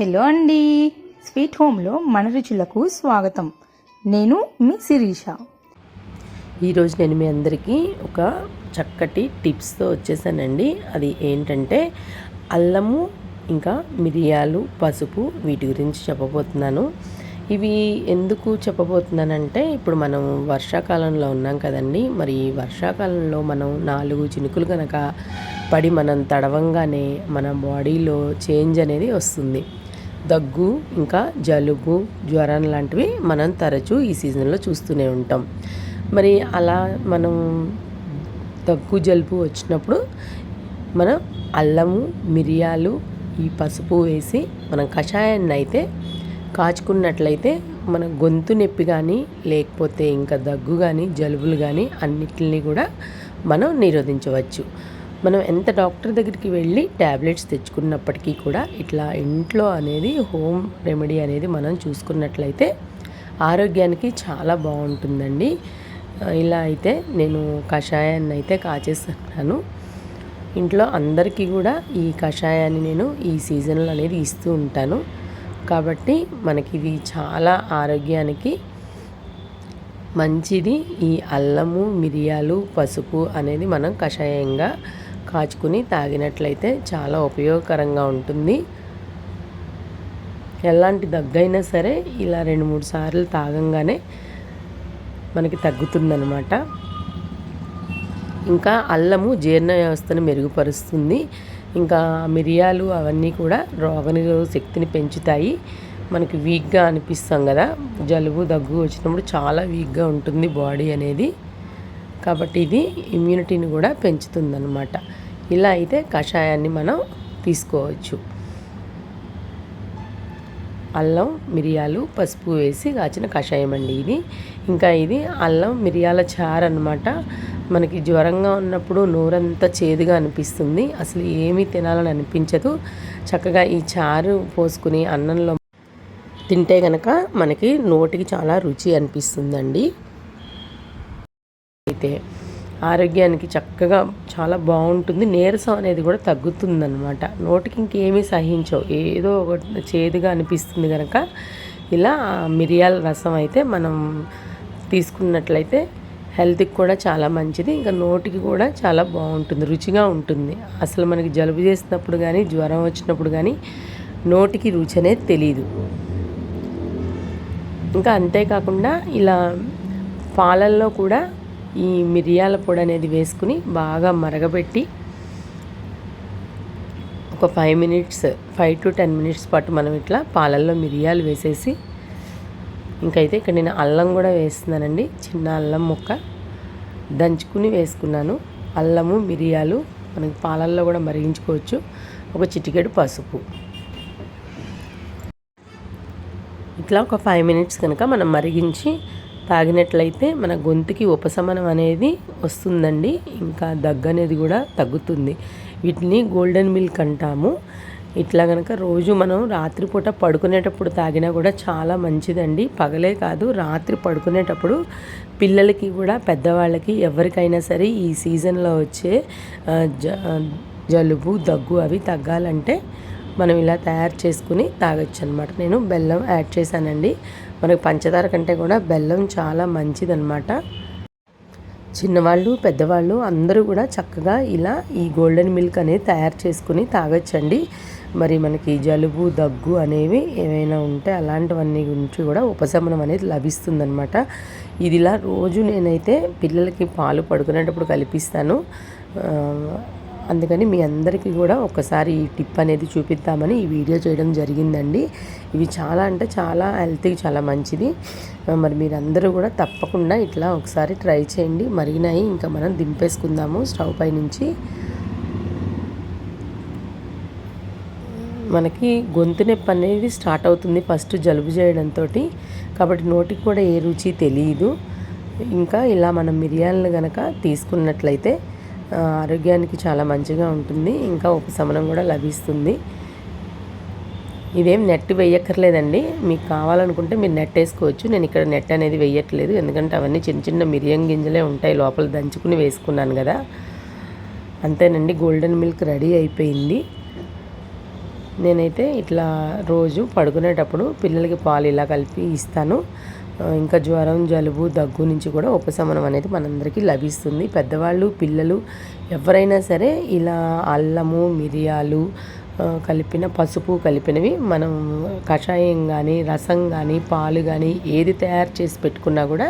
Hello అండి. Sweet హోమ్లో మన రుచులకు స్వాగతం. నేను మీ శిరీష. ఈరోజు నేను మీ అందరికీ ఒక చక్కటి టిప్స్తో వచ్చేసానండి. అది ఏంటంటే అల్లము ఇంకా మిరియాలు పసుపు వీటి గురించి చెప్పబోతున్నాను. ఇవి ఎందుకు చెప్పబోతున్నానంటే ఇప్పుడు మనం వర్షాకాలంలో ఉన్నాం కదండి. మరి వర్షాకాలంలో మనం నాలుగు చినుకులు కనుక పడి మనం తడవంగానే మన బాడీలో చేంజ్ అనేది వస్తుంది. దగ్గు ఇంకా జలుబు జ్వరం లాంటివి మనం తరచూ ఈ సీజన్లో చూస్తూనే ఉంటాం. మరి అలా మనం దగ్గు జలుబు వచ్చినప్పుడు మనం అల్లము మిరియాలు ఈ పసుపు వేసి మనం కషాయాన్ని అయితే కాచుకున్నట్లయితే మన గొంతు నొప్పి కానీ లేకపోతే ఇంకా దగ్గు కానీ జలుబులు కానీ అన్నిటిని కూడా మనం నిరోధించవచ్చు. మనం ఎంత డాక్టర్ దగ్గరికి వెళ్ళి ట్యాబ్లెట్స్ తెచ్చుకున్నప్పటికీ కూడా ఇట్లా ఇంట్లో అనేది హోమ్ రెమెడీ అనేది మనం చూసుకున్నట్లయితే ఆరోగ్యానికి చాలా బాగుంటుందండి. ఇలా అయితే నేను కషాయాన్ని అయితే కాచేస్తున్నాను. ఇంట్లో అందరికీ కూడా ఈ కషాయాన్ని నేను ఈ సీజన్లో అనేది ఇస్తూ ఉంటాను. కాబట్టి మనకి ఇది చాలా ఆరోగ్యానికి మంచిది. ఈ అల్లము మిరియాలు పసుపు అనేది మనం కషాయంగా కాచుకుని తాగినట్లయితే చాలా ఉపయోగకరంగా ఉంటుంది. ఎలాంటి దగ్గైనా సరే ఇలా రెండు మూడు సార్లు తాగంగానే మనకి తగ్గుతుందనమాట ఇంకా అల్లము జీర్ణ వ్యవస్థను మెరుగుపరుస్తుంది. ఇంకా మిరియాలు అవన్నీ కూడా రోగనిరోధక శక్తిని పెంచుతాయి. మనకి వీక్గా అనిపిస్తాం కదా జలుబు దగ్గు వచ్చినప్పుడు చాలా వీక్గా ఉంటుంది బాడీ అనేది. కాబట్టి ఇది ఇమ్యూనిటీని కూడా పెంచుతుందన్నమాట. ఇలా అయితే కషాయాన్ని మనం తీసుకోవచ్చు. అల్లం మిరియాలు పసుపు వేసి కాచిన కషాయం అండి ఇది. ఇంకా ఇది అల్లం మిరియాల చారు అనమాట మనకి జ్వరంగా ఉన్నప్పుడు నోరంతా చేదుగా అనిపిస్తుంది. అసలు ఏమీ తినాలని అనిపించదు. చక్కగా ఈ చారు పోసుకుని అన్నంలో తింటే కనుక మనకి నోటికి చాలా రుచి అనిపిస్తుందండి. అయితే ఆరోగ్యానికి చక్కగా చాలా బాగుంటుంది. నీరసం అనేది కూడా తగ్గుతుందన్నమాట. నోటికి ఇంకేమీ సహించవు. ఏదో ఒక చేదుగా అనిపిస్తుంది కనుక ఇలా మిరియాల రసం అయితే మనం తీసుకున్నట్లయితే హెల్త్కి కూడా చాలా మంచిది. ఇంకా నోటికి కూడా చాలా బాగుంటుంది. రుచిగా ఉంటుంది. అసలు మనకి జలుబు చేసినప్పుడు కానీ జ్వరం వచ్చినప్పుడు కానీ నోటికి రుచి అనేది తెలియదు ఇంకా అంతేకాకుండా ఇలా పాలల్లో కూడా ఈ మిరియాల పొడి అనేది వేసుకుని బాగా మరగబెట్టి ఒక five minutes five to ten minutes పాటు మనం ఇట్లా పాలల్లో మిరియాలు వేసేసి ఇంకైతే ఇక్కడ నేను అల్లం కూడా వేస్తున్నానండి. చిన్న అల్లం ముక్క దంచుకుని వేసుకున్నాను. అల్లము మిరియాలు మనకి పాలల్లో కూడా మరిగించుకోవచ్చు. ఒక చిటికెడు పసుపు. ఇట్లా ఒక ఫైవ్ మినిట్స్ కనుక మనం మరిగించి తాగినట్లయితే మన గొంతుకి ఉపశమనం అనేది వస్తుందండి. ఇంకా దగ్గు అనేది కూడా తగ్గుతుంది. వీటిని గోల్డెన్ మిల్క్ అంటాము. ఇట్లా కనుక రోజు మనం రాత్రిపూట పడుకునేటప్పుడు తాగినా కూడా చాలా మంచిదండి. పగలే కాదు రాత్రి పడుకునేటప్పుడు పిల్లలకి కూడా పెద్దవాళ్ళకి ఎవరికైనా సరే ఈ సీజన్లో వచ్చే జలుబు దగ్గు అవి తగ్గాలంటే మనం ఇలా తయారు చేసుకుని తాగొచ్చు అనమాట నేను బెల్లం యాడ్ చేశానండి. మనకు పంచదార కంటే కూడా బెల్లం చాలా మంచిదన్నమాట. చిన్నవాళ్ళు పెద్దవాళ్ళు అందరూ కూడా చక్కగా ఇలా ఈ గోల్డెన్ మిల్క్ అనేది తయారు చేసుకుని తాగొచ్చండి. మరి మనకి జలుబు దగ్గు అనేవి ఏమైనా ఉంటే అలాంటివన్నీ గురించి కూడా ఉపశమనం అనేది లభిస్తుందనమాట ఇది ఇలా రోజు నేనైతే పిల్లలకి పాలు పడుకునేటప్పుడు కల్పిస్తాను. అందుకని మీ అందరికీ కూడా ఒకసారి ఈ టిప్ అనేది చూపిద్దామని ఈ వీడియో చేయడం జరిగిందండి. ఇవి చాలా అంటే చాలా హెల్త్కి చాలా మంచిది. మరి మీరందరూ కూడా తప్పకుండా ఇట్లా ఒకసారి ట్రై చేయండి. మరిగినాయి ఇంకా మనం దింపేసుకుందాము స్టవ్ పై నుంచి. మనకి గొంతు నొప్పి అనేది స్టార్ట్ అవుతుంది ఫస్ట్ జలుబు చేయడంతో కాబట్టి నోటికి కూడా ఏ రుచి తెలియదు ఇంకా ఇలా మనం మిరియాలను కనుక తీసుకున్నట్లయితే ఆరోగ్యానికి చాలా మంచిగా ఉంటుంది. ఇంకా ఉపశమనం కూడా లభిస్తుంది. ఇదేం నెట్ వేయక్కర్లేదండి మీకు కావాలనుకుంటే మీరు నెట్ వేసుకోవచ్చు. నేను ఇక్కడ నెట్ అనేది వేయట్లేదు ఎందుకంటే అవన్నీ చిన్న చిన్న మిరియం గింజలే ఉంటాయి. లోపల దంచుకుని వేసుకున్నాను కదా. అంతేనండి. గోల్డెన్ మిల్క్ రెడీ అయిపోయింది. నేనైతే ఇట్లా రోజు పడుకునేటప్పుడు పిల్లలకి పాలు ఇలా కలిపి ఇస్తాను. ఇంకా జ్వరం జలుబు దగ్గు నుంచి కూడా ఉపశమనం అనేది మనందరికీ లభిస్తుంది. పెద్దవాళ్ళు పిల్లలు ఎవరైనా సరే ఇలా అల్లము మిరియాలు కలిపిన పసుపు కలిపినవి మనం కషాయం కానీ రసం కానీ పాలు కానీ ఏది తయారు చేసి పెట్టుకున్నా కూడా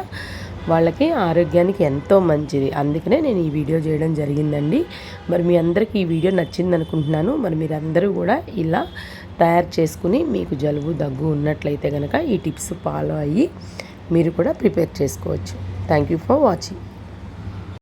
వాళ్ళకి ఆరోగ్యానికి ఎంతో మంచిది. అందుకనే నేను ఈ వీడియో చేయడం జరిగిందండి. మరి మీ అందరికీ ఈ వీడియో నచ్చింది అనుకుంటున్నాను మరి మీరందరూ కూడా ఇలా తయారు చేసుకుని మీకు జలుబు దగ్గు ఉన్నట్లయితే కనుక ఈ టిప్స్ ఫాలో అయ్యి మీరు కూడా ప్రిపేర్ చేసుకోవచ్చు. Thank you for watching.